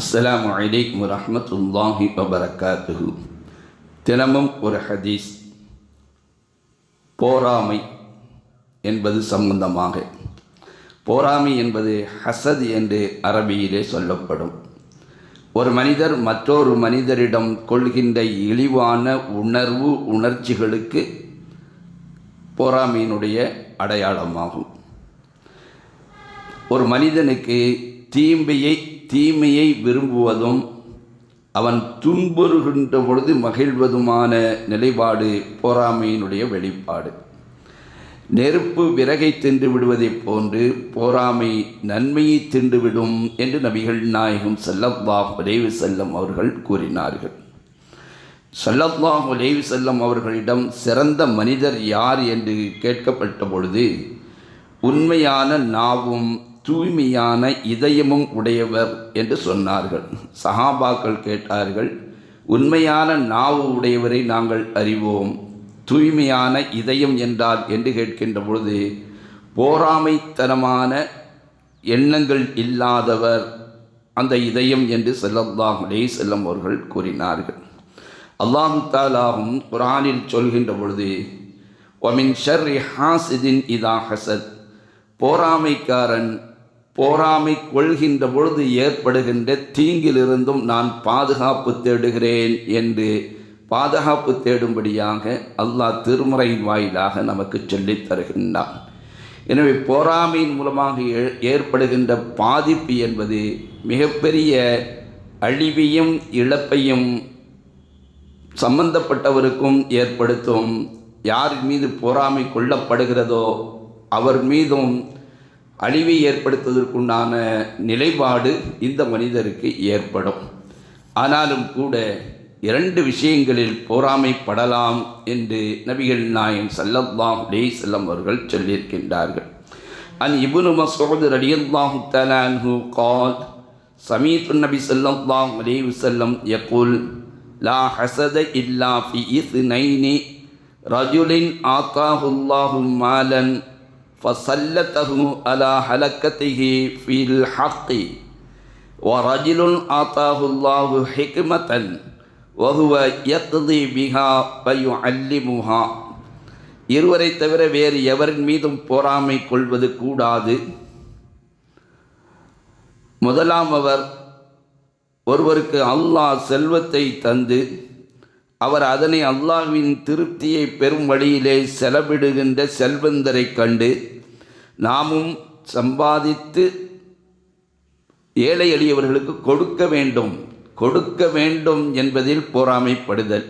அஸ்லாம் வலைக்கம் வரமத்துல்லாஹி வபரகாத்துஹு. தினமும் ஒரு ஹதீஸ். போராமை என்பது சம்பந்தமாக. போராமை என்பது ஹசத் என்று அரபியிலே சொல்லப்படும். ஒரு மனிதர் மற்றொரு மனிதரிடம் கொள்கின்ற இழிவான உணர்வு உணர்ச்சிகளுக்கு போராமையினுடைய அடையாளமாகும். ஒரு மனிதனுக்கு தீமையை தீமையை விரும்புவதும் அவன் துன்புறுகின்ற பொழுது மகிழ்வதுமான நிலைப்பாடு போராமையினுடைய வெளிப்பாடு. நெருப்பு விறகை தின்று விடுவதைப் போன்று போராமை நன்மையை தின்றுவிடும் என்று நபிகள் நாயகம் செல்லல்லாஹ் உலேவு செல்லம் அவர்கள் கூறினார்கள். சல்லல்லாஹ் உலேவு செல்லம் அவர்களிடம் சிறந்த மனிதர் யார்? என்று கேட்கப்பட்ட பொழுது உண்மையான நாவும் தூய்மையான இதயமும் உடையவர் என்று சொன்னார்கள். சஹாபாக்கள் கேட்டார்கள் உண்மையான நாவு உடையவரை நாங்கள் அறிவோம். தூய்மையான இதயம் என்றால்? என்று கேட்கின்ற பொழுது போராமைத்தனமான எண்ணங்கள் இல்லாதவர் அந்த இதயம் என்று செல்லல்லாஹ் அலே செல்லம் அவர்கள் கூறினார்கள். அல்லாஹு தாலாவும் குரானில் சொல்கின்ற பொழுது ஒமின் ஷர் ஹாசிதின் இதா ஹசத் போராமைக்காரன் போராமை கொள்கின்ற பொழுது ஏற்படுகின்ற தீங்கிலிருந்தும் நான் பாதுகாப்பு தேடுகிறேன் என்று பாதுகாப்பு தேடும்படியாக அல்லாஹ் திருமுறையின் வாயிலாக நமக்கு சொல்லித் தருகின்றான். எனவே போராமையின் மூலமாக ஏற்படுகின்ற பாதிப்பு என்பது மிகப்பெரிய அழிவையும் இழப்பையும் சம்பந்தப்பட்டவருக்கும் ஏற்படுத்தும். யார் மீது பொறாமை கொள்ளப்படுகிறதோ அவர் மீதும் அழிவை ஏற்படுத்துவதற்குண்டான நிலைப்பாடு இந்த மனிதருக்கு ஏற்படும். ஆனாலும் கூட இரண்டு விஷயங்களில் பொறாமைப்படலாம் என்று நபிகள் நாயம் சல்லல்லாஹ் டே செல்லம் அவர்கள் சொல்லியிருக்கின்றார்கள். அன் இபுனு மசோது ரலியல்லாஹு தலான்ஹு கால் சமீத் நபி சல்லல்லாஹ் அலே வசல்லம் யகுல் லா ஹசத இல்லா ஃபி இஸ்னைனி ரஜுலின் ஆத்தாஹுல்லாஹு மாலன் فسلته على حلقته في الحق ورجل آتاه الله حكمة وهو يقضي بها فيعلمها இருவரை தவிர வேறு எவரின் மீதும் பொறாமை கொள்வது கூடாது முதலாம் அவர் ஒருவருக்கு அல்லாஹ் செல்வத்தை தந்து அவர் அதனை அல்லாஹ்வின் திருப்தியை பெறும் வழியிலே செலவிடுகின்ற செல்வந்தரை கண்டு நாமும் சம்பாதித்து ஏழை எளியவர்களுக்கு கொடுக்க வேண்டும் கொடுக்க வேண்டும் என்பதில் பொறாமைப்படுதல்.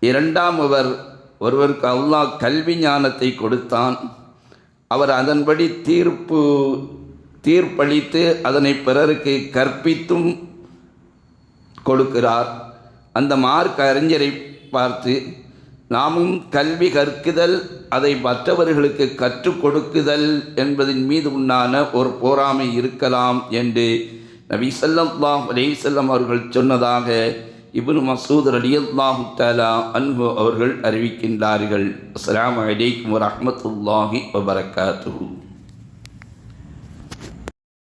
இரண்டாம் அவர் ஒருவருக்கு அல்லாஹ் கல்வி ஞானத்தை கொடுத்தான். அவர் அதன்படி தீர்ப்பு தீர்ப்பளித்து அதனை பிறருக்கு கற்பித்தும் கொடுக்கிறார். அந்த மார்க் அறிஞரை பார்த்து நாமும் கல்வி கற்குதல் அதை மற்றவர்களுக்கு கற்றுக் கொடுக்குதல் என்பதின் மீது உண்டான ஒரு போராமை இருக்கலாம் என்று நபி சல்லாஹ் செல்லம் அவர்கள் சொன்னதாக இப்னு மசூத் அலியல்லாஹு தாலா அன்பு அவர்கள் அறிவிக்கின்றார்கள். அஸ்லாம் அலைக்கும் வரமத்துல்லாஹி வபரகாத்து